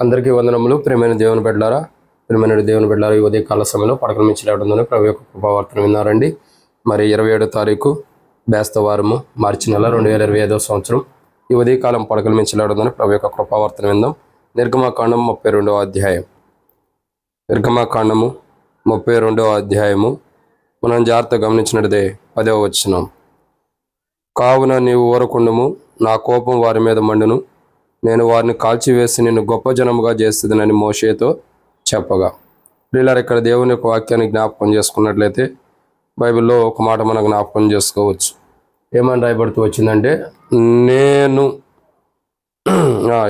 అందరికీ వందనములు. ప్రేమైన దేవుని బిడ్డలారా ప్రేమైన దేవుని బిడ్డలారా ఈ ఉదయ కాల సమయంలో పడకల మించి లేవడంలోనే ప్రభు యొక్క కృపావార్తను విన్నారండి. మరి ఇరవై ఏడో తారీఖు బేస్తవారము మార్చి నెల రెండు వేల ఇరవై ఐదో సంవత్సరం. ఈ ఉదయకాలం పడకల మించి లేవడంలోనే ప్రభు యొక్క కృపావార్తను విందాం. నిర్గమాకాండం ముప్పై రెండవ అధ్యాయం. నిర్గమాకాండము ముప్పై రెండవ అధ్యాయము. మనం జాగ్రత్త గమనించినదే పదవ వచ్చినాం కావున నీవు ఊరకుండము నా కోపం వారి మీద మండును. నేను వారిని కాల్చివేసి నిన్ను గొప్ప జనముగా చేస్తుందని మోషేతో చెప్పగా. ప్రియులారు ఇక్కడ దేవుని యొక్క వాక్యాన్ని జ్ఞాపకం చేసుకున్నట్లయితే బైబిల్లో ఒక మాట మనం జ్ఞాపకం చేసుకోవచ్చు. ఏమని రాయబడుతూ వచ్చిందంటే నేను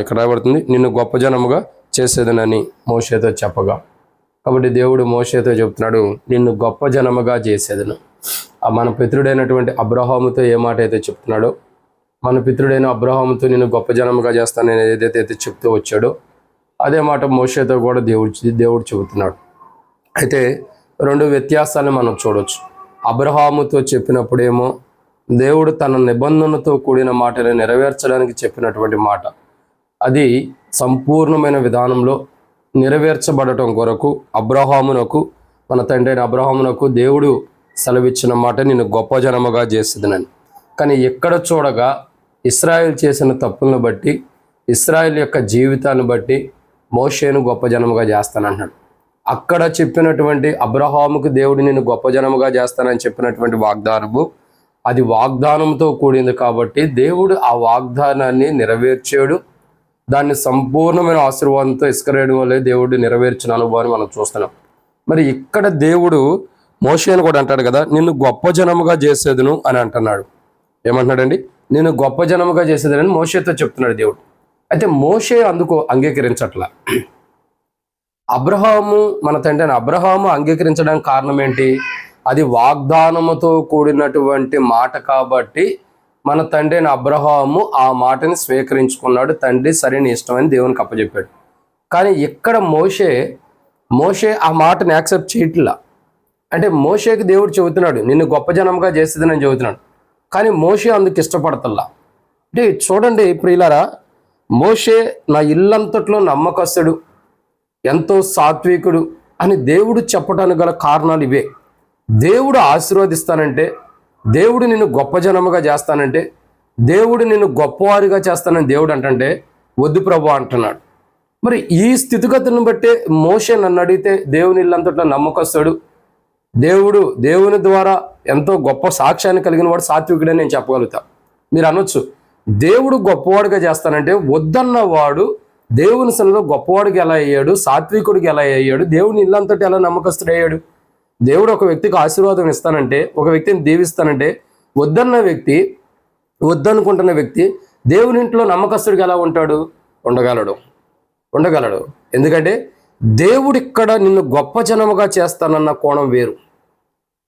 ఇక్కడ రాయబడుతుంది నిన్ను గొప్ప జనముగా చేసేదనని మోషేతో చెప్పగా. కాబట్టి దేవుడు మోషేతో చెప్తున్నాడు నిన్ను గొప్ప జనముగా చేసేదను. ఆ మన పితృడైనటువంటి అబ్రహాముతో ఏ మాట అయితే చెప్తున్నాడో మన పితృడైన అబ్రహాముతో నేను గొప్ప జనముగా చేస్తాను నేను ఏదైతే అయితే చెప్తూ వచ్చాడో అదే మాట మోషేతో కూడా దేవుడు దేవుడు చెబుతున్నాడు. అయితే రెండు వ్యత్యాసాలను మనం చూడవచ్చు అబ్రహాముతో చెప్పినప్పుడేమో దేవుడు తన నిబంధనతో కూడిన మాటను నెరవేర్చడానికి చెప్పినటువంటి మాట. అది సంపూర్ణమైన విధానంలో నెరవేర్చబడటం కొరకు అబ్రహామునకు మన తండ్రి అయిన అబ్రహామునకు దేవుడు సెలవిచ్చిన మాట నేను గొప్ప జనముగా చేసేదనని. కానీ ఎక్కడ చూడగా ఇస్రాయిల్ చేసిన తప్పులను బట్టి ఇస్రాయిల్ యొక్క జీవితాన్ని బట్టి మోషేను గొప్ప జనముగా చేస్తానంటున్నాడు. అక్కడ చెప్పినటువంటి అబ్రహాముకు దేవుడు నేను గొప్ప జనముగా చేస్తానని చెప్పినటువంటి వాగ్దానము అది వాగ్దానంతో కూడింది కాబట్టి దేవుడు ఆ వాగ్దానాన్ని నెరవేర్చాడు. దాన్ని సంపూర్ణమైన ఆశీర్వాదంతో ఇసుకరేయడం వల్లే దేవుడు నెరవేర్చిన అనుభవాన్ని మనం చూస్తున్నాం. మరి ఇక్కడ దేవుడు మోషేను కూడా అంటాడు కదా నిన్ను గొప్ప జనముగా చేసేదును అని అంటున్నాడు. ఏమంటున్నాడండి? నేను గొప్ప జనముగా చేసేదానని మోషేతో చెప్తున్నాడు దేవుడు. అయితే మోషే అందుకు అంగీకరించట్లా. అబ్రహాము మన తండ్రి అయిన అబ్రహాము అంగీకరించడానికి కారణం ఏంటి? అది వాగ్దానముతో కూడినటువంటి మాట కాబట్టి మన తండ్రి అయిన అబ్రహాము ఆ మాటని స్వీకరించుకున్నాడు. తండ్రి సరైన ఇష్టమని ఇష్టం అని దేవునికి అప్పచెప్పాడు. కానీ ఇక్కడ మోషే మోషే ఆ మాటని యాక్సెప్ట్ చేయట్లా. అంటే మోషేకి దేవుడు చెబుతున్నాడు నిన్ను గొప్ప జనంగా చేసేదని చెబుతున్నాడు. కానీ మోషే అందుకు ఇష్టపడతల్లా. అంటే చూడండి ప్రియులారా మోషే నా ఇల్లంతట్లో నమ్మకస్తుడు ఎంతో సాత్వికుడు అని దేవుడు చెప్పడానికి గల కారణాలు ఇవే. దేవుడు ఆశీర్వదిస్తానంటే దేవుడు నిన్ను గొప్ప జనముగా చేస్తానంటే దేవుడు నిన్ను గొప్పవారిగా చేస్తానని దేవుడు అంటంటే వద్దు ప్రభు అంటున్నాడు. మరి ఈ స్థితిగతులను బట్టే మోషే నన్ను అడిగితే దేవుని ఇల్లంతట్లో నమ్మకస్తాడు దేవుడు దేవుని ద్వారా ఎంతో గొప్ప సాక్ష్యాన్ని కలిగిన వాడు సాత్వికుడని నేను చెప్పగలుగుతా. మీరు అనొచ్చు దేవుడు గొప్పవాడిగా చేస్తానంటే వద్దన్న వాడు దేవుని సన్నిలో గొప్పవాడికి ఎలా అయ్యాడు సాత్వికుడికి ఎలా అయ్యాడు దేవుని ఇల్లంతటి ఎలా నమ్మకస్తుడయ్యాడు దేవుడు ఒక వ్యక్తికి ఆశీర్వాదం ఇస్తానంటే ఒక వ్యక్తిని దీవిస్తానంటే వద్దన్న వ్యక్తి వద్దనుకుంటున్న వ్యక్తి దేవుని ఇంట్లో నమ్మకస్తుడికి ఎలా ఉంటాడు? ఉండగలడు. ఉండగలడు. ఎందుకంటే దేవుడిక్కడ నిన్ను గొప్ప జనముగా చేస్తానన్న కోణం వేరు.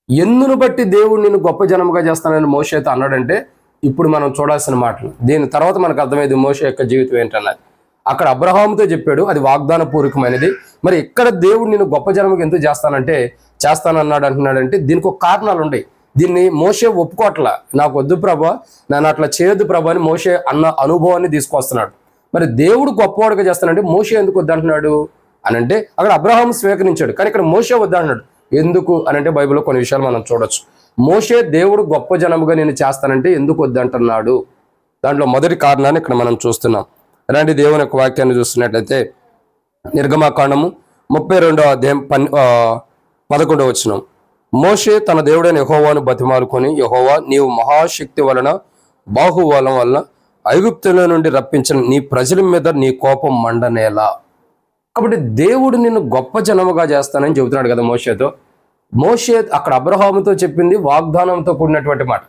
ఎందును బట్టి దేవుడు నేను గొప్ప జనముగా చేస్తానని మోషేతో అన్నాడంటే ఇప్పుడు మనం చూడాల్సిన మాటలు. దీని తర్వాత మనకు అర్థమైంది మోష యొక్క జీవితం ఏంటన్నది. అక్కడ అబ్రహాముతో చెప్పాడు అది వాగ్దాన పూర్వకమైనది మరి ఇక్కడ దేవుడు నేను గొప్ప జనముకి ఎందుకు చేస్తానంటే చేస్తానన్నాడు అంటున్నాడంటే దీనికి ఒక కారణాలు ఉన్నాయి దీన్ని మోసే ఒప్పుకోవట్లా. నాకు వద్దు ప్రభా నన్ను అట్లా చేయొద్దు ప్రభా అని మోషే అన్న అనుభవాన్ని తీసుకొస్తున్నాడు. మరి దేవుడు గొప్పవాడుగా చేస్తానంటే మోసే ఎందుకు వద్దంటున్నాడు? అని అంటే అక్కడ అబ్రహాం స్వీకరించాడు. కానీ ఇక్కడ మోసే వద్దంటున్నాడు. ఎందుకు అని అంటే బైబిల్లో కొన్ని విషయాలు మనం చూడొచ్చు. మోషే దేవుడు గొప్ప జనముగా నేను చేస్తానంటే ఎందుకు వద్దంటున్నాడు? దాంట్లో మొదటి కారణాన్ని ఇక్కడ మనం చూస్తున్నాం. అలాంటి దేవుని యొక్క వాక్యాన్ని చూస్తున్నట్లయితే నిర్గమాకాండము ముప్పై రెండవ అధ్యాయం పన్ పదకొండవ వచనం. మోషే తన దేవుడైన యహోవాను బతిమాలుకొని యహోవా నీవు మహాశక్తి వలన బాహుబలం వలన ఐగుప్తుల నుండి రప్పించిన నీ ప్రజల మీద నీ కోపం మండనేలా? కాబట్టి దేవుడు నిన్ను గొప్ప జనముగా చేస్తానని చెబుతున్నాడు కదా మోషేతో. మోషే అక్కడ అబ్రహాముతో చెప్పింది వాగ్దానంతో కూడినటువంటి మాట.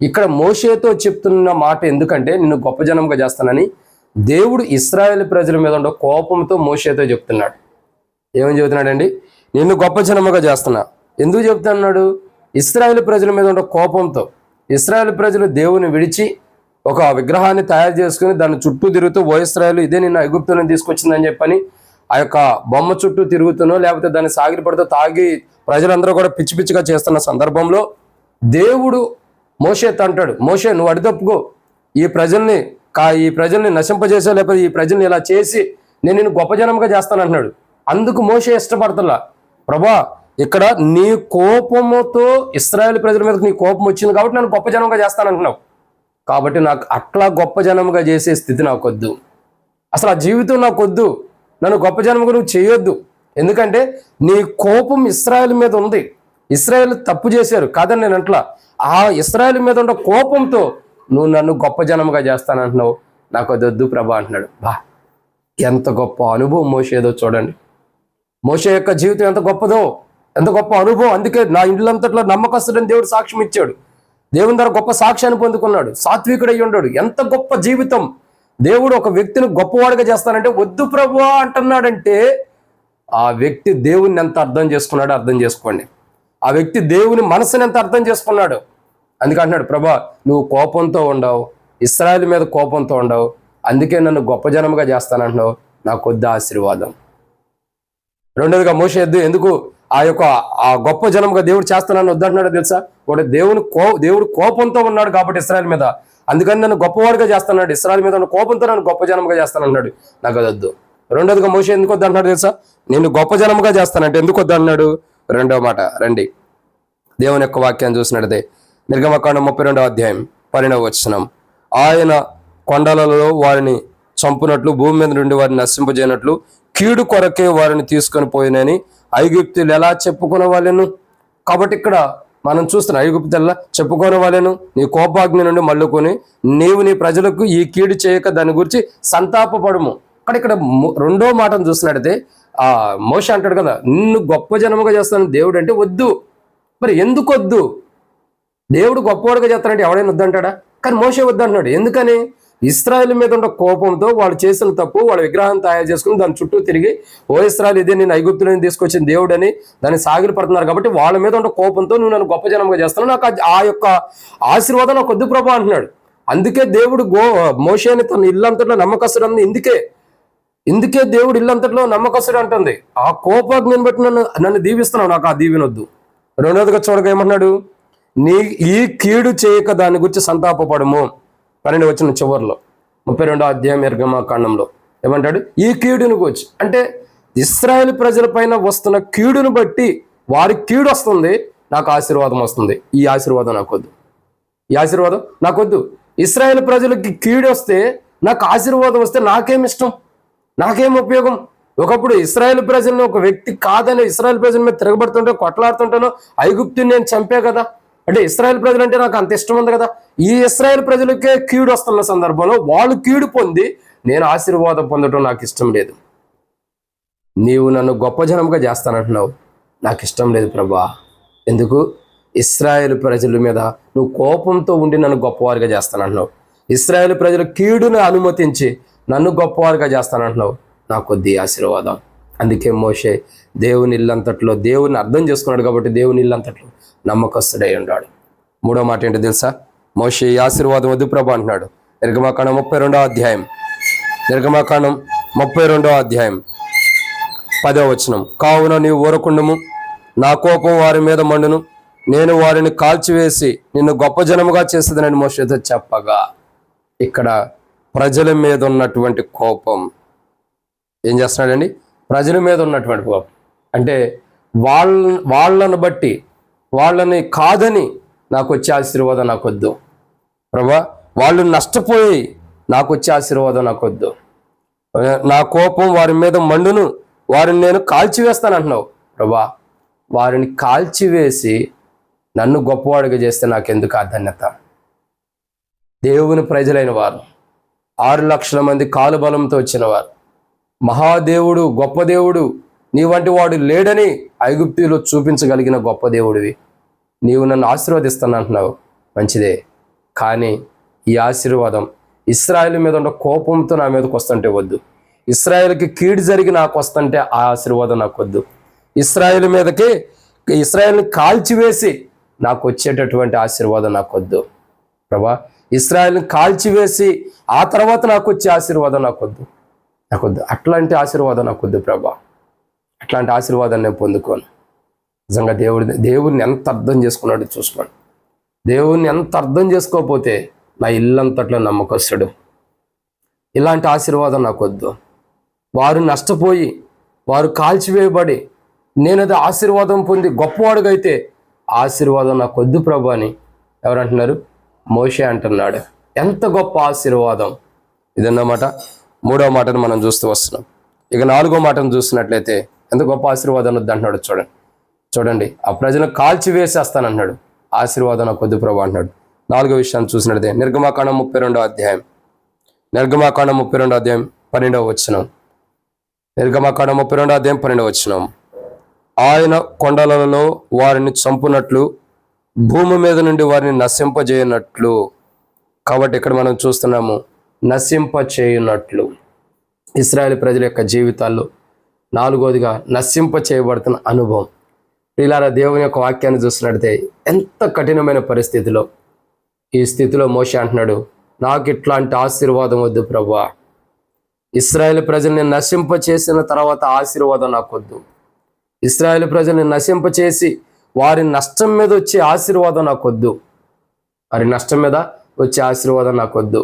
ఇక్కడ మోషేతో చెప్తున్న మాట ఎందుకంటే నిన్ను గొప్ప జనముగా చేస్తానని దేవుడు ఇస్రాయేల్ ప్రజల మీద ఉండే కోపంతో మోషేతో చెప్తున్నాడు. ఏమని చెబుతున్నాడండి? నిన్ను గొప్ప జనముగా చేస్తున్నా. ఎందుకు చెప్తున్నాడు? ఇస్రాయేల్ ప్రజల మీద ఉండే కోపంతో. ఇస్రాయేల్ ప్రజలు దేవుని విడిచి ఒక విగ్రహాన్ని తయారు చేసుకుని దాని చుట్టూ తిరుగుతూ ఓ ఇస్రాయలు ఇదే నిన్న ఐగుప్తులను తీసుకొచ్చిందని చెప్పని ఆ యొక్క బొమ్మ చుట్టూ తిరుగుతునో లేకపోతే దాన్ని సాగిరి తాగి ప్రజలందరూ కూడా పిచ్చి పిచ్చిగా చేస్తున్న సందర్భంలో దేవుడు మోషే అంటాడు మోషే నువ్వు అడిదప్పుకో ఈ ప్రజల్ని కా ఈ ప్రజల్ని నశింపజేసో లేకపోతే ఈ ప్రజల్ని ఇలా చేసి నేను నేను గొప్ప జనంగా చేస్తాను అంటున్నాడు. అందుకు మోసే ఇష్టపడతలా ప్రభా ఇక్కడ నీ కోపముతో ఇస్రాయేల్ ప్రజల మీద నీ కోపం వచ్చింది కాబట్టి నన్ను గొప్ప జనంగా చేస్తానంటున్నావు కాబట్టి నాకు అట్లా గొప్ప జనముగా చేసే స్థితి నాకొద్దు. అసలు ఆ జీవితం నాకొద్దు. నన్ను గొప్ప జన్మకు నువ్వు చేయొద్దు. ఎందుకంటే నీ కోపం ఇస్రాయల్ మీద ఉంది. ఇస్రాయల్ తప్పు చేశారు. కాదని నేను అంట్లా ఆ ఇస్రాయల్ మీద ఉన్న కోపంతో నువ్వు నన్ను గొప్ప జనముగా చేస్తానంటున్నావు. నాకు అది వద్దు ప్రభా అంటున్నాడు. బా ఎంత గొప్ప అనుభవం మోసేదో చూడండి. మోసే యొక్క జీవితం ఎంత గొప్పదో ఎంత గొప్ప అనుభవం. అందుకే నా ఇండ్లంతట్లో నమ్మకస్తుడని దేవుడు సాక్ష్యం ఇచ్చాడు. దేవుని ద్వారా గొప్ప సాక్ష్యాన్ని పొందుకున్నాడు. సాత్వికుడై ఉన్నాడు ఎంత గొప్ప జీవితం. దేవుడు ఒక వ్యక్తిని గొప్పవాడిగా చేస్తానంటే వద్దు ప్రభు అంటున్నాడంటే ఆ వ్యక్తి దేవుణ్ణి ఎంత అర్థం చేసుకున్నాడో అర్థం చేసుకోండి. ఆ వ్యక్తి దేవుని మనసుని ఎంత అర్థం చేసుకున్నాడు. అందుకే అంటున్నాడు ప్రభా నువ్వు కోపంతో ఉండవు ఇస్రాయల్ మీద కోపంతో ఉండవు అందుకే నన్ను గొప్ప జనముగా చేస్తానంటున్నావు నాకు వద్ద ఆశీర్వాదం. రెండోదిగా మోసేద్దు ఎందుకు ఆ యొక్క ఆ గొప్ప జనంగా దేవుడు చేస్తానని వద్దంటున్నాడో తెలుసా? ఒకటి దేవుని కో దేవుడు కోపంతో ఉన్నాడు కాబట్టి ఇస్రాయల్ మీద అందుకని నన్ను గొప్పవాడిగా చేస్తానన్నాడు. ఇస్రాయల్ మీద ఉన్న కోపంతో నన్ను గొప్ప జనంగా చేస్తానన్నాడు. నాకు అది వద్దు. రెండోదిగా మోసే ఎందుకు వద్దన్నాడు తెలుసా? నేను గొప్ప జనముగా చేస్తానంటే ఎందుకు వద్దన్నాడు రెండో మాట రండి. దేవుని యొక్క వాక్యాన్ని చూసినట్టే నిర్గమకాండం ముప్పై రెండవ అధ్యాయం పన్నెండవ వచనం. ఆయన కొండలలో వారిని చంపునట్లు భూమి మీద నుండి వారిని నశింపజేయనట్లు కీడు కొరకే వారిని తీసుకొని పోయినని ఐగుప్తులు ఎలా చెప్పుకునే వాళ్ళను కాబట్టి ఇక్కడ మనం చూస్తున్నాం ఐగుప్తల్లా చెప్పుకోని వాళ్ళను నీ కోపాగ్ని నుండి మళ్ళుకొని నీవు నీ ప్రజలకు ఈ కీడు చేయక దాని గురించి సంతాపపడము. అక్కడ ఇక్కడ రెండో మాటను చూసినట్టయితే ఆ మోష అంటాడు కదా నిన్ను గొప్ప జనముగా చేస్తాను దేవుడు అంటే వద్దు. మరి ఎందుకు వద్దు? దేవుడు గొప్పవాడుగా చేస్తానంటే ఎవడైనా వద్దంటాడా? కానీ మోసే వద్దంటున్నాడు. ఎందుకని? ఇస్రాయల్ మీద ఉన్న కోపంతో వాళ్ళు చేసిన తప్పు వాళ్ళ విగ్రహం తయారు చేసుకుని దాని చుట్టూ తిరిగి ఓ ఇస్రాయల్ ఇదే నేను ఐగుప్తులని తీసుకొచ్చిన దేవుడని దాన్ని సాగిలు పడుతున్నారు కాబట్టి వాళ్ళ మీద ఉన్న కోపంతో నువ్వు నన్ను గొప్ప జనంగా చేస్తాను నాకు ఆ- ఆ యొక్క ఆశీర్వాదం నాకు వద్దు ప్రభా అంటున్నాడు. అందుకే దేవుడు గో మోషేని తన ఇల్లంతట్లో నమ్మకస్తుడు అంది ఇందుకే ఇందుకే దేవుడు ఇల్లంతట్లో నమ్మకస్తుడు అంటుంది. ఆ కోపాగ్ని బట్టి నన్ను నన్ను దీవిస్తున్నావు. నాకు ఆ దీవెనొద్దు రెండోదిగా చూడగా ఏమన్నాడు నీ ఈ కీడు చేయక దాని గురించి సంతాపపడము. పన్నెండు వచ్చిన చివరిలో ముప్పై రెండో అధ్యాయం ఎర్గమ కాండంలో ఏమంటాడు? ఈ కీడుని గురించి. అంటే ఇస్రాయేల్ ప్రజల పైన వస్తున్న కీడును బట్టి వారి కీడు వస్తుంది నాకు ఆశీర్వాదం వస్తుంది. ఈ ఆశీర్వాదం నాకు వద్దు ఈ ఆశీర్వాదం నాకొద్దు. ఇస్రాయేల్ ప్రజలకి కీడు వస్తే నాకు ఆశీర్వాదం వస్తే నాకేం ఇష్టం? నాకేం ఉపయోగం? ఒకప్పుడు ఇస్రాయేల్ ప్రజలను ఒక వ్యక్తి కాదని ఇస్రాయేల్ ప్రజల మీద తిరగబడుతుంటే కొట్లాడుతుంటాను ఐగుప్తుని నేను చంపే కదా. అంటే ఇస్రాయల్ ప్రజలు అంటే నాకు అంత ఇష్టం ఉంది కదా. ఈ ఇస్రాయల్ ప్రజలకే కీడు వస్తున్న సందర్భంలో వాళ్ళు కీడు పొంది నేను ఆశీర్వాదం పొందడం నాకు ఇష్టం లేదు. నీవు నన్ను గొప్ప జనంగా చేస్తానంటున్నావు. నాకు ఇష్టం లేదు ప్రభా. ఎందుకు? ఇస్రాయేల్ ప్రజల మీద నువ్వు కోపంతో ఉండి నన్ను గొప్పవారిగా చేస్తానంటున్నావు. ఇస్రాయేల్ ప్రజల కీడును అనుమతించి నన్ను గొప్పవారిగా చేస్తానంటున్నావు. నా కొద్ది ఆశీర్వాదం. అందుకే మోషే దేవుని ఇల్లంతట్లో దేవుని అర్థం చేసుకున్నాడు కాబట్టి దేవుని ఇల్లంతట్లో నమ్మకస్తుడై ఉన్నాడు మూడో మాట ఏంటో తెలుసా? మోషే ఆశీర్వాదం వద్దు ప్రభా అంటున్నాడు. నిర్గమాకాండం ముప్పై రెండో అధ్యాయం. నిర్గమాకాండం ముప్పై రెండో అధ్యాయం. పదో వచనం. కావున నీవు ఊరకుండము. నా కోపం వారి మీద మండును. నేను వారిని కాల్చివేసి నిన్ను గొప్ప జనముగా చేసేదనని మోషేతో చెప్పగా. ఇక్కడ ప్రజల మీద ఉన్నటువంటి కోపం. ఏం చేస్తున్నాడండి? ప్రజల మీద ఉన్నటువంటి కోపం. అంటే వాళ్ళ వాళ్ళను బట్టి వాళ్ళని కాదని నాకు వచ్చే ఆశీర్వాదం నాకు వద్దు ప్రభా వాళ్ళు నష్టపోయి నాకు వచ్చే ఆశీర్వాదం నాకొద్దు. నా కోపం వారి మీద మండును వారిని నేను కాల్చివేస్తాను అంటున్నావు ప్రభా వారిని కాల్చివేసి నన్ను గొప్పవాడిగా చేస్తే నాకెందుకు ఆ ధన్యత దేవుని ప్రజలైన వారు ఆరు లక్షల మంది కాలుబలంతో వచ్చిన వారు మహాదేవుడు గొప్ప దేవుడు నీ వంటి వాడు లేడని ఐగుప్తిలో చూపించగలిగిన గొప్ప దేవుడివి. నీవు నన్ను ఆశీర్వదిస్తాను అంటున్నావు. మంచిదే. కానీ ఈ ఆశీర్వాదం ఇస్రాయల్ మీద ఉన్న కోపంతో నా మీదకి వస్తుంటే వద్దు. ఇస్రాయల్కి కీడు జరిగి నాకు వస్తుంటే ఆ ఆశీర్వాదం నాకు వద్దు. ఇస్రాయల్ మీదకి ఇస్రాయల్ని కాల్చివేసి నాకు వచ్చేటటువంటి ఆశీర్వాదం నాకు వద్దు. ప్రభా ఇస్రాయల్ని కాల్చివేసి ఆ తర్వాత నాకు వచ్చే ఆశీర్వాదం నాకు వద్దు. నాకు వద్దు. అట్లాంటి ఆశీర్వాదం నాకు వద్దు ప్రభా. అట్లాంటి ఆశీర్వాదాన్ని నేను పొందుకోను. నిజంగా దేవుడి దేవుడిని ఎంత అర్థం చేసుకున్నాడో చూసుకోండి. దేవుణ్ణి ఎంత అర్థం చేసుకోకపోతే నా ఇల్లంతట్లో నమ్మకస్తుడు. ఇలాంటి ఆశీర్వాదం నాకు వద్దు. వారు నష్టపోయి వారు కాల్చివేయబడి నేను అది ఆశీర్వాదం పొంది గొప్పవాడుగైతే ఆశీర్వాదం నాకు వద్దు ప్రభు అని ఎవరంటున్నారు? మోషే అంటున్నాడు. ఎంత గొప్ప ఆశీర్వాదం. ఇదన్నమాట. మూడో మాటను మనం చూస్తూ వస్తున్నాం. ఇక నాలుగో మాటను చూసినట్లయితే ఎంత గొప్ప ఆశీర్వాదం వద్దు అంటున్నాడు చూడండి. చూడండి ఆ ప్రజలను కాల్చి వేసేస్తానన్నాడు ఆశీర్వాదం నా కొద్ది ప్రభు అంటున్నాడు. నాలుగో విషయాన్ని చూసినట్లయితే నిర్గమాకాండం ముప్పై రెండో అధ్యాయం. నిర్గమాకాండం ముప్పై రెండో అధ్యాయం పన్నెండవ వచ్చినాం నిర్గమాకాండం ముప్పై రెండో అధ్యాయం పన్నెండవ వచ్చినం ఆయన కొండలలో వారిని చంపునట్లు భూమి మీద నుండి వారిని నశింపజేయనట్లు. కాబట్టి ఇక్కడ మనం చూస్తున్నాము నశింప చేయునట్లు ఇస్రాయేల్ ప్రజల యొక్క జీవితాల్లో నాలుగోదిగా నశింప చేయబడుతున్న అనుభవం. ఇలారా దేవుని యొక్క వాక్యాన్ని చూసినట్టే ఎంత కఠినమైన పరిస్థితిలో ఈ స్థితిలో మోషే అంటున్నాడు నాకు ఇట్లాంటి ఆశీర్వాదం వద్దు ప్రభా ఇస్రాయేల్ ప్రజల్ని నశింప చేసిన తర్వాత ఆశీర్వాదం నాకు వద్దు ఇస్రాయేల్ ప్రజల్ని నశింప చేసి వారి నష్టం మీద వచ్చే ఆశీర్వాదం నాకు వద్దు వారి నష్టం మీద వచ్చే ఆశీర్వాదం నాకు వద్దు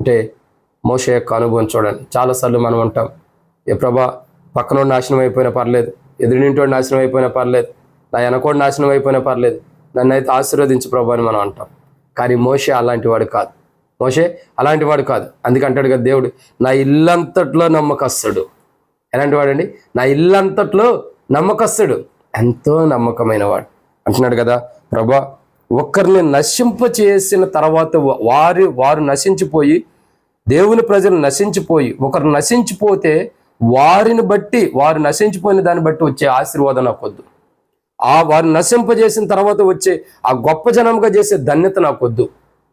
అంటే మోష యొక్క అనుభవం చూడండి. చాలాసార్లు మనం అంటాం ఏ ప్రభా పక్కనోడు నాశనం అయిపోయినా పర్లేదు ఎదురింటోడు నాశనం అయిపోయినా పర్లేదు నా వెనకోడు నాశనం అయిపోయినా పర్లేదు నన్ను అయితే ఆశీర్వదించి ప్రభా అని మనం అంటాం. కానీ మోషే అలాంటి వాడు కాదు. మోషే అలాంటి వాడు కాదు. అందుకంటాడు కదా దేవుడు నా ఇల్లంతట్లో నమ్మకస్తుడు. ఎలాంటి వాడండి? నా ఇల్లంతట్లో నమ్మకస్తుడు. ఎంతో నమ్మకమైన వాడు. అంటున్నాడు కదా ప్రభా ఒక్కరిని నశింప చేసిన తర్వాత వారి వారు నశించిపోయి దేవుని ప్రజలు నశించిపోయి ఒకరు నశించిపోతే వారిని బట్టి వారు నశించిపోయిన దాన్ని బట్టి వచ్చే ఆశీర్వాదం నాకు వద్దు. ఆ వారు నశింపజేసిన తర్వాత వచ్చే ఆ గొప్ప జనంగా చేసే ధన్యత నాకు వద్దు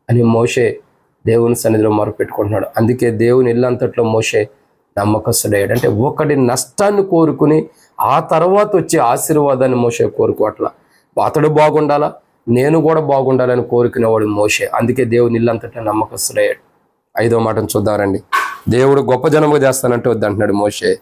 అని మోషే దేవుని సన్నిధిలో మొరపెట్టుకుంటున్నాడు. అందుకే దేవుని ఇల్లంతట్లో మోషే నమ్మకస్తుడయ్యాడు. అంటే ఒకటి నష్టాన్ని కోరుకుని ఆ తర్వాత వచ్చే ఆశీర్వాదాన్ని మోసే కోరుకోవట్ల. అతడు బాగుండాలా? నేను కూడా బాగుండాలని కోరుకునేవాడు మోసే అందుకే దేవుని ఇల్లంతటా నమ్మకస్తుడయ్యాడు. ఐదో మాటను చూద్దారండి దేవుడు గొప్ప జనముగా చేస్తానంటే వద్దంటున్నాడు మోషే.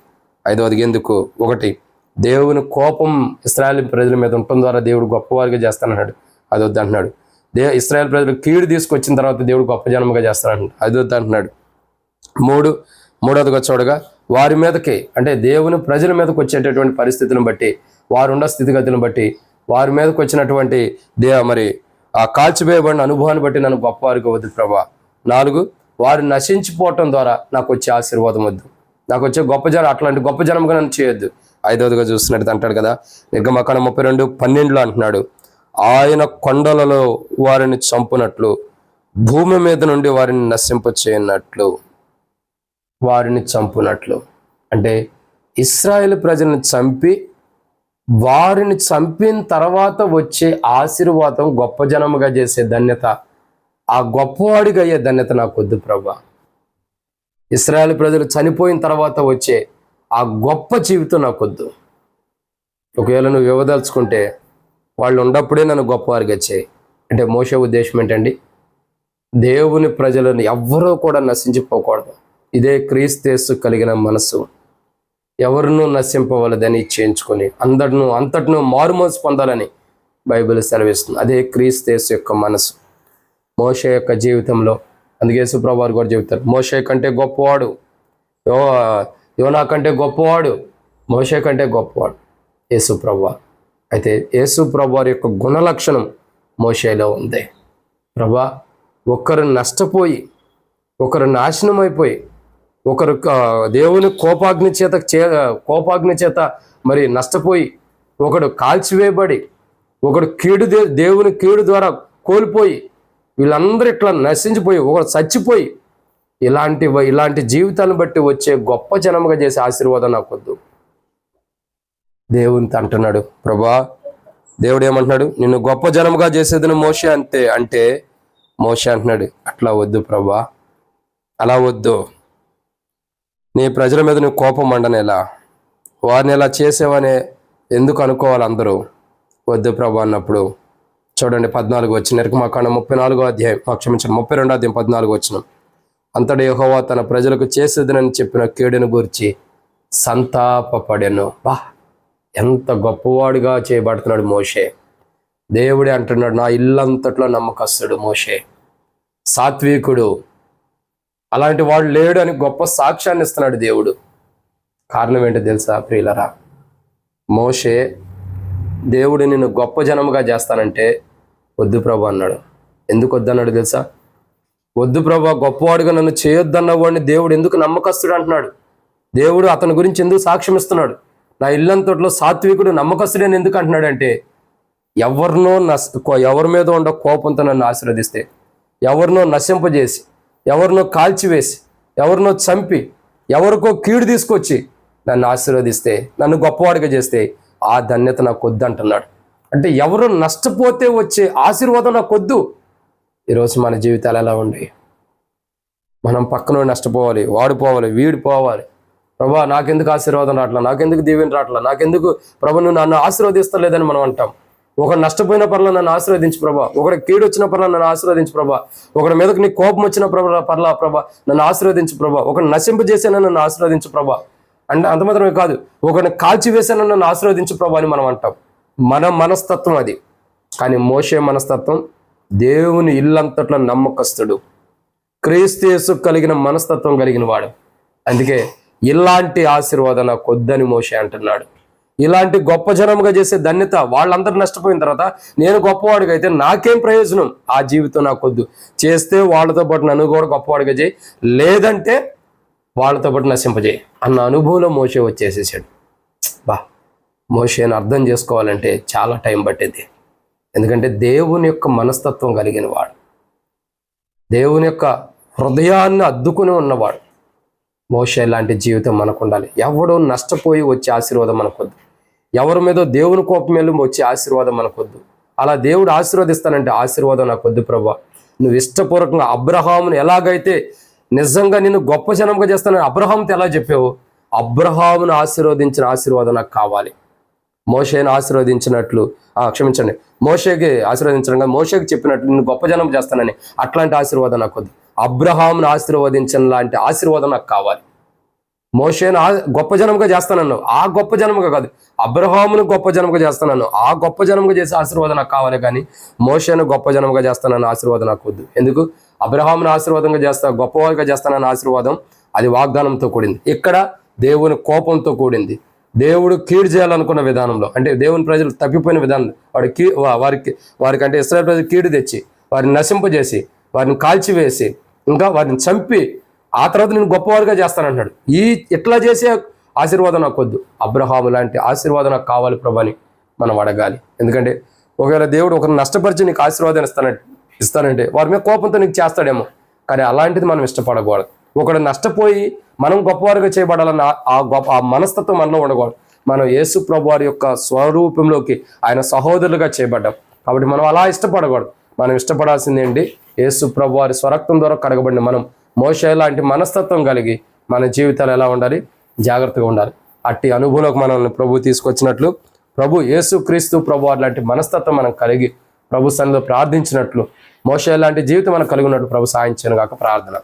ఐదవది ఎందుకు? ఒకటి దేవుని కోపం ఇస్రాయల్ ప్రజల మీద ఉండటం ద్వారా దేవుడు గొప్పవారిగా చేస్తానన్నాడు అది వద్దంటున్నాడు. దే ఇస్రాయల్ ప్రజలు కీడు తీసుకొచ్చిన తర్వాత దేవుడు గొప్ప జనముగా చేస్తానంటున్నాడు. అది వద్దంటున్నాడు. మూడు మూడవదిగా చూడగా వారి మీదకి అంటే దేవుని ప్రజల మీదకి వచ్చేటటువంటి పరిస్థితులను బట్టి వారు ఉన్న స్థితిగతులను బట్టి వారి మీదకి వచ్చినటువంటి దే మరి ఆ కాల్చివేయబడిన అనుభవాన్ని బట్టి నన్ను గొప్పవారికి వద్దు ప్రభా. నాలుగు వారు నశించిపోవటం ద్వారా నాకు వచ్చే ఆశీర్వాదం వద్దు. నాకు వచ్చే గొప్ప జనం అట్లాంటి గొప్ప జనంగా నన్ను చేయొద్దు. ఐదవదిగా చూస్తున్నట్టు అంటాడు కదా నిర్గమకాండ ముప్పై రెండు పన్నెండులో అంటున్నాడు ఆయన కొండలలో వారిని చంపునట్లు భూమి మీద నుండి వారిని నశింప చేయనట్లు వారిని చంపునట్లు. అంటే ఇస్రాయేల్ ప్రజలను చంపి వారిని చంపిన తర్వాత వచ్చే ఆశీర్వాదం గొప్ప జనముగా చేసే ధన్యత ఆ గొప్పవాడిగా అయ్యే ధన్యత నాకు వద్దు ప్రభా. ఇస్రాయల్ ప్రజలు చనిపోయిన తర్వాత వచ్చే ఆ గొప్ప జీవితం నాకు వద్దు. ఒకవేళ నువ్వు ఇవ్వదలుచుకుంటే వాళ్ళు ఉన్నప్పుడే నన్ను గొప్పవారిగా చేయి. అంటే మోస ఉద్దేశం ఏంటండి? దేవుని ప్రజలను ఎవ్వరూ కూడా నశించిపోకూడదు. ఇదే క్రీస్తేస్సు కలిగిన మనసు ఎవరినూ నశింపవలదని చేయించుకొని అందరినూ అంతటినూ మారుమోసి పొందాలని బైబిల్ సెలవిస్తుంది. అదే క్రీస్తేసు యొక్క మనసు మోషే యొక్క జీవితంలో. అందుకే సుప్రభారు కూడా చెబుతారు మోషే కంటే గొప్పవాడు యో యోనా కంటే గొప్పవాడు మోషే కంటే గొప్పవాడు. యేసు ప్రభు అయితే యేసు ప్రభువారి యొక్క గుణలక్షణం మోషేలో ఉంది. ప్రభా ఒకరు నష్టపోయి ఒకరు నాశనం అయిపోయి ఒకరు దేవుని కోపాగ్ని చేత చే కోపాగ్ని చేత మరి నష్టపోయి ఒకడు కాల్చివేయబడి ఒకడు కీడు దేవుని కీడు ద్వారా కోల్పోయి వీళ్ళందరూ ఇట్లా నశించిపోయి ఒకడు చచ్చిపోయి ఇలాంటి ఇలాంటి జీవితాలను బట్టి వచ్చే గొప్ప జనముగా చేసే ఆశీర్వాదం నాకు వద్దు దేవునితో అంటున్నాడు ప్రభా దేవుడు ఏమంటున్నాడు? నిన్ను గొప్ప జనముగా చేసేది మోషే అంతే అంటే మోషే అంటున్నాడు అట్లా వద్దు ప్రభా అలా వద్దు. నీ ప్రజల మీద నువ్వు కోపం మండనేలా? వారిని ఎలా చేసేవనే ఎందుకు అనుకోవాలి అందరూ? వద్దు ప్రభా అన్నప్పుడు. చూడండి పద్నాలుగు వచ్చిన నిర్గమాకాండం ముప్పై నాలుగో అధ్యాయం. ఆ, క్షమించండి ముప్పై రెండో అధ్యాయం పద్నాలుగు వచ్చిన అంతటి యహోవా తన ప్రజలకు చేసేదనని చెప్పిన కీడును గూర్చి సంతాపపడెను. బా ఎంత గొప్పవాడుగా చేయబడుతున్నాడు మోషే. దేవుడే అంటున్నాడు నా ఇల్లంతట్లో నమ్మకస్తుడు మోషే. సాత్వికుడు. అలాంటి వాడు లేడు అని గొప్ప సాక్ష్యాన్ని ఇస్తున్నాడు దేవుడు. కారణం ఏంటో తెలుసా ప్రియులరా? మోషే దేవుడు నిన్ను గొప్ప జనముగా చేస్తానంటే వద్దు ప్రభు అన్నాడు. ఎందుకు వద్దన్నాడు తెలుసా? వద్దు ప్రభా గొప్పవాడుగా నన్ను చేయొద్దన్న వాడిని దేవుడు ఎందుకు నమ్మకస్తుడు అంటున్నాడు? దేవుడు అతని గురించి ఎందుకు సాక్ష్యం ఇస్తున్నాడు? నా ఇల్లంతట్లో సాత్వికుడు నమ్మకస్తుడని ఎందుకు అంటున్నాడంటే ఎవరినో నస్ కో- ఎవరి మీద ఉండ కోపంతో నన్ను ఆశీర్వదిస్తే ఎవరినో నశింపజేసి ఎవరినో కాల్చివేసి ఎవరినో చంపి ఎవరికో కీడు తీసుకొచ్చి నన్ను ఆశీర్వదిస్తే నన్ను గొప్పవాడిగా చేస్తే ఆ ధన్యత నాకు వద్దంటున్నాడు. అంటే ఎవరు నష్టపోతే వచ్చే ఆశీర్వాదం నాకు వద్దు. ఈరోజు మన జీవితాలు ఎలా ఉండి? మనం పక్కన నష్టపోవాలి వాడిపోవాలి వీడిపోవాలి. ప్రభా నాకెందుకు ఆశీర్వాదం రావట్లా? నాకెందుకు దీవెన రావట్లా? నాకెందుకు ప్రభు నువ్వు నన్ను ఆశీర్వదిస్తలేదని మనం అంటాం. ఒకడు నష్టపోయిన పర్లా నన్ను ఆశీర్వదించు ప్రభా. ఒకడు కీడు వచ్చిన పర్లా నన్ను ఆశీర్వదించు ప్రభా. ఒకడి మీదకి నీ కోపం వచ్చిన ప్రభా పర్లా ప్రభా నన్ను ఆశీర్వదించు ప్రభా. ఒకటి నశింపజేసానని నన్ను ఆశీర్వదించు ప్రభా? అంటే అంత మాత్రమే కాదు ఒకరిని కాల్చివేసానని నన్ను ఆశీర్వదించు ప్రభా అని మనం అంటాం. మన మనస్తత్వం అది. కానీ మోసే మనస్తత్వం దేవుని ఇల్లంతట్లో నమ్మకస్తుడు. క్రీస్తు కలిగిన మనస్తత్వం కలిగిన వాడు. అందుకే ఇలాంటి ఆశీర్వాదం కొద్దని మోసే మోషే అంటున్నాడు. ఇలాంటి గొప్ప జనముగా చేసే ధన్యత వాళ్ళందరూ నష్టపోయిన తర్వాత నేను గొప్పవాడిగా అయితే నాకేం ప్రయోజనం? ఆ జీవితం నాకు వద్దు. చేస్తే వాళ్ళతో పాటు నన్ను కూడా గొప్పవాడిగా చేయి. లేదంటే వాళ్ళతో పాటు నశింపజేయి అన్న అనుభవంలో మోసే వచ్చేసేసాడు. మోషేను అర్థం చేసుకోవాలంటే చాలా టైం పట్టేది. ఎందుకంటే దేవుని యొక్క మనస్తత్వం కలిగిన వాడు. దేవుని యొక్క హృదయాన్ని అద్దుకుని ఉన్నవాడు. మోషే లాంటి జీవితం మనకు ఉండాలి ఎవడో నష్టపోయి వచ్చే ఆశీర్వాదం మనకొద్దు. ఎవరి మీదో దేవుని కోపం వెళ్ళి వచ్చే ఆశీర్వాదం మనకొద్దు. అలా దేవుడు ఆశీర్వదిస్తానంటే ఆశీర్వాదం నాకు వద్దు ప్రభా. నువ్వు ఇష్టపూర్వకంగా అబ్రహామును ఎలాగైతే నిజంగా నిన్ను గొప్ప జనంగా చేస్తానని అబ్రహాంతో ఎలా చెప్పావు? అబ్రహామును ఆశీర్వదించిన ఆశీర్వాదం నాకు కావాలి. మోషేను ఆశీర్వదించినట్లు క్షమించండి. మోషేకి ఆశీర్వదించడం మోషేకి చెప్పినట్లు నేను గొప్ప జనం చేస్తానని అట్లాంటి ఆశీర్వాదం నాకు వద్దు. అబ్రహాంను ఆశీర్వదించిన లాంటి ఆశీర్వాదం నాకు కావాలి. మోషేను ఆ- గొప్ప జనంగా చేస్తానన్నావు ఆ గొప్ప జనముగా కాదు. అబ్రహామును గొప్ప జనముగా చేస్తానన్ను. ఆ గొప్ప జనముగా చేసే ఆశీర్వాదం నాకు కావాలి కానీ మోషేను గొప్ప జనముగా చేస్తానన్న ఆశీర్వాదం నాకు వద్దు. ఎందుకు? అబ్రహామును ఆశీర్వాదంగా చేస్తా గొప్పవారిగా చేస్తానన్న ఆశీర్వాదం అది వాగ్దానంతో కూడింది. ఇక్కడ దేవుని కోపంతో కూడింది. దేవుడు కీడు చేయాలనుకున్న విధానంలో అంటే దేవుని ప్రజలు తప్పిపోయిన విధానం వాడు కీ వారికి వారికంటే ఇస్రాయల్ ప్రజలు కీడు తెచ్చి వారిని నశింపజేసి వారిని కాల్చివేసి ఇంకా వారిని చంపి ఆ తర్వాత నేను గొప్పవారిగా చేస్తానంటున్నాడు. ఈ ఇట్లా చేసే ఆశీర్వాదం నాకు వద్దు. అబ్రహాము లాంటి ఆశీర్వాదం నాకు కావాలి ప్రభాని మనం అడగాలి. ఎందుకంటే ఒకవేళ దేవుడు ఒకరిని నష్టపరిచి నీకు ఆశీర్వాదం ఇస్తానంటే ఇస్తానంటే వారి మీద కోపంతో నీకు చేస్తాడేమో. కానీ అలాంటిది మనం ఇష్టపడకూడదు. ఒకడు నష్టపోయి మనం గొప్పవారిగా చేయబడాలన్న ఆ- గొప్ప ఆ మనస్తత్వం మనలో ఉండకూడదు. మనం యేసు ప్రభు వారి యొక్క స్వరూపంలోకి ఆయన సహోదరులుగా చేయబడ్డాం. కాబట్టి మనం అలా ఇష్టపడకూడదు. మనం ఇష్టపడాల్సింది ఏంటి? యేసు ప్రభు వారి స్వరక్తం ద్వారా కడగబడిన మనం మోసే లాంటి మనస్తత్వం కలిగి మన జీవితాలు ఎలా ఉండాలి? జాగ్రత్తగా ఉండాలి. అట్టి అనుభవంలోకి మనల్ని ప్రభు తీసుకొచ్చినట్లు ప్రభు యేసు క్రీస్తు ప్రభు వారి లాంటి మనస్తత్వం మనం కలిగి ప్రభు సన్నిధిలో ప్రార్థించినట్లు మోసే లాంటి జీవితం మనం కలిగి ఉన్నట్టు ప్రభు సాయించను కాక ప్రార్థన.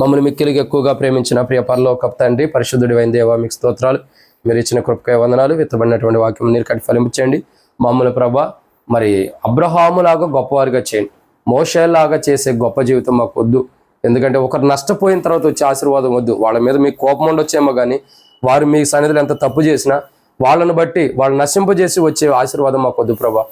మమ్మల్ని మిక్కిలిగా ఎక్కువగా ప్రేమించిన ప్రియ పరలోక తండ్రి పరిశుద్ధుడి అయిన దేవ మీకు స్తోత్రాలు. మీరు ఇచ్చిన కృపకాయ వందనాలు. విత్తబడినటువంటి వాక్యం నీరు కట్టి ఫలించండి మమ్మల్ని ప్రభ మరి అబ్రహాములాగా గొప్పవారిగా చేయండి. మోషేలాగా చేసే గొప్ప జీవితం మాకు వద్దు. ఎందుకంటే ఒకరు నష్టపోయిన తర్వాత వచ్చే ఆశీర్వాదం వద్దు. వాళ్ళ మీద మీకు కోపం ఉండొచ్చేమో కానీ వారు మీ సన్నిధిలో ఎంత తప్పు చేసినా వాళ్ళని బట్టి వాళ్ళు నశింపజేసి వచ్చే ఆశీర్వాదం మాకు వద్దు ప్రభా.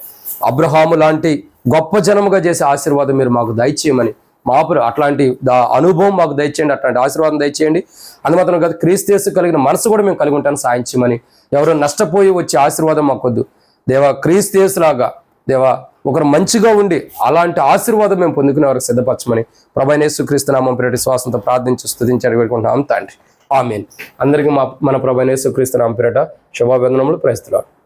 అబ్రహాము లాంటి గొప్ప జనముగా చేసే ఆశీర్వాదం మీరు మాకు దయచేయమని మాపురు అట్లాంటి దా- అనుభవం మాకు దయచేయండి అట్లాంటి ఆశీర్వాదం దయచేయండి. అందుమాత్రం కాదు క్రీస్తు కలిగిన మనసు కూడా మేము కలిగి ఉంటాను సాయించమని ఎవరు నష్టపోయి వచ్చే ఆశీర్వాదం మాకొద్దు. దేవా క్రీస్తులాగా దేవా ఒకరు మంచిగా ఉండి అలాంటి ఆశీర్వాదం మేము పొందుకునే వారికి సిద్ధపరచమని ప్రభైనేసు క్రీస్తు నామం పేరు శ్వాసంతో ప్రార్థించి స్తుతించి పెట్టుకుంటాం తండ్రి. ఆమెన్. అందరికీ మా మన ప్రభైనేసు క్రీస్తు నామం పేరట శుభాభివందనములు. ప్రస్తున్నారు